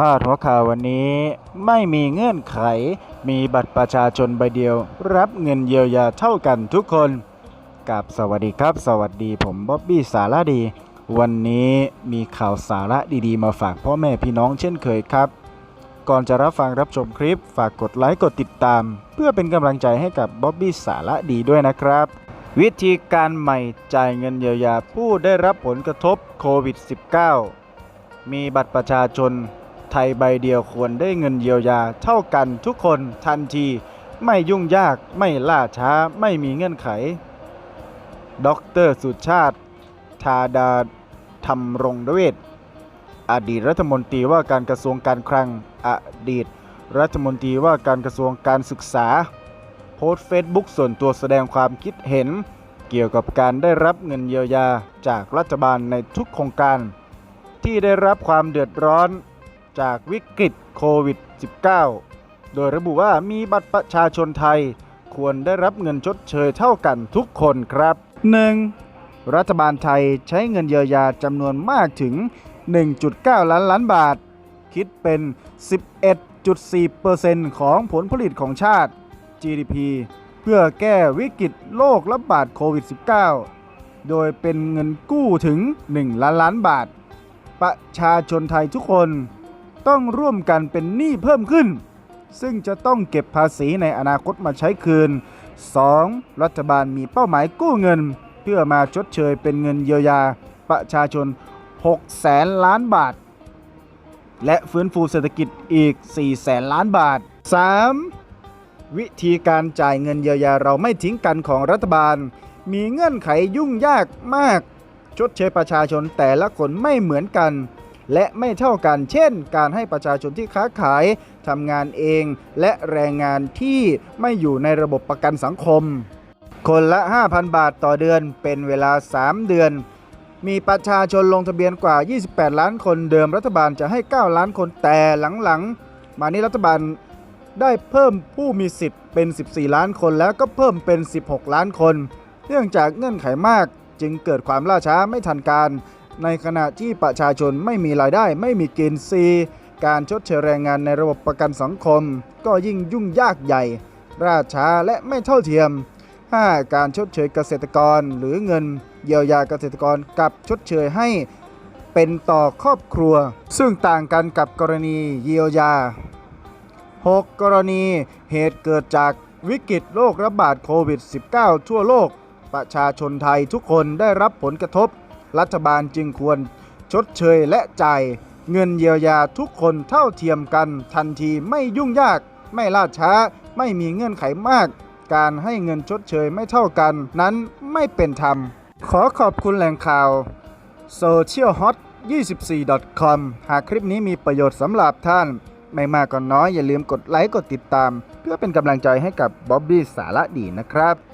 พาดหัวข่าววันนี้ไม่มีเงื่อนไข มีบัตรประชาชนใบเดียว รับเงินเยียวยาเท่ากันทุกคนกับสวัสดีครับ สวัสดีผมบ๊อบบี้สาระดี วันนี้มีข่าวสาระดีๆ มาฝากพ่อแม่พี่น้องเช่นเคยครับ ก่อนจะรับฟังรับชมคลิป ฝากกดไลค์กดติดตาม เพื่อเป็นกำลังใจให้กับบ๊อบบี้สาระดีด้วยนะครับ วิธีการใหม่จ่ายเงินเยียวยาผู้ได้รับผลกระทบโควิด -19 มีบัตรประชาชน ทยใบเดียวควรได้เงินเยียวยาเท่ากันทุกคนทันที ไม่ยุ่งยากไม่ล่าช้าไม่มีเงื่อนไข ดรสุชาติธาดาธรรมรงเวทอดีตรัฐมนตรีว่าการกระทรวงการคลังอดีต รัฐมนตรีว่าการกระทรวงการศึกษา โพสต์เฟซบุ๊กส่วนตัวแสดงความคิดเห็น เกี่ยวกับการได้รับเงินเยียวยาจากรัฐบาลในทุกโครงการ ที่ได้รับความเดือดร้อน จากวิกฤตโควิด -19 โดยระบุว่ามีบัตรประชาชนไทย ควรได้รับเงินชดเชยเท่ากันทุกคนครับ 1. รัฐบาลไทยใช้เงินเยียวยาจำนวนมากถึง 1.9 ล้านล้านบาท คิดเป็น 11.4%ของผลผลิตของชาติ GDP เพื่อแก้วิกฤตโรคระบาดโควิด -19 โดยเป็นเงินกู้ถึง 1 ล้านล้านบาท ประชาชนไทยทุกคน ต้องร่วมกันเป็นหนี้เพิ่มขึ้น ซึ่งจะต้องเก็บภาษีในอนาคตมาใช้คืน 2. รัฐบาลมีเป้าหมายกู้เงิน เพื่อมาชดเชยเป็นเงินเยียวยา ประชาชน 6 แสนล้านบาท และฟื้นฟูเศรษฐกิจอีก 4 แสนล้านบาท 3. วิธีการจ่ายเงินเยียวยาเราไม่ทิ้งกันของรัฐบาล มีเงื่อนไขยุ่งยากมาก ชดเชยประชาชนแต่ละคนไม่เหมือนกัน และไม่เท่ากัน เช่น การให้ประชาชนที่ค้าขายทำงานเอง และแรงงานที่ไม่อยู่ในระบบประกันสังคม คนละ 5,000 บาทต่อเดือนเป็นเวลา 3 เดือน มีประชาชนลงทะเบียนกว่า 28 ล้านคนเดิมรัฐบาลจะให้ 9 ล้านคนแต่หลังๆ มานี้รัฐบาลได้เพิ่มผู้มีสิทธิ์เป็น 14 ล้านคนแล้วก็เพิ่มเป็น 16 ล้านคน เนื่องจากเงื่อนไขมากจึงเกิดความล่าช้าไม่ทันการ ในขณะที่ประชาชนไม่มีรายได้ไม่มีกินซีการชดเชยแรงงานในระบบประกันสังคม ก็ยิ่งยุ่งยากใหญ่ ราช้าและไม่เท่าเทียม 5. การชดเชยเกษตรกรหรือเงิน เยียวยาเกษตรกรกับชดเชยให้เป็นต่อครอบครัว ซึ่งต่างกันกับกรณีเยียวยา 6. กรณีเหตุเกิดจากวิกฤตโรคระบาดโควิด -19 ทั่วโลก ประชาชนไทยทุกคนได้รับผลกระทบ รัฐบาลจึงควรชดเชยและจ่ายเงินเยียวยาทุกคนเท่าเทียมกันทันทีไม่ยุ่งยาก ไม่ล่าช้า ไม่มีเงื่อนไขมาก การให้เงินชดเชยไม่เท่ากัน นั้นไม่เป็นธรรม ขอขอบคุณแหล่งข่าว socialhot 24.com หากคลิปนี้มีประโยชน์สำหรับท่าน ไม่มากก็น้อยอย่าลืมกดไลค์กดติดตาม เพื่อเป็นกำลังใจให้กับบ๊อบบี้สาระดีนะครับ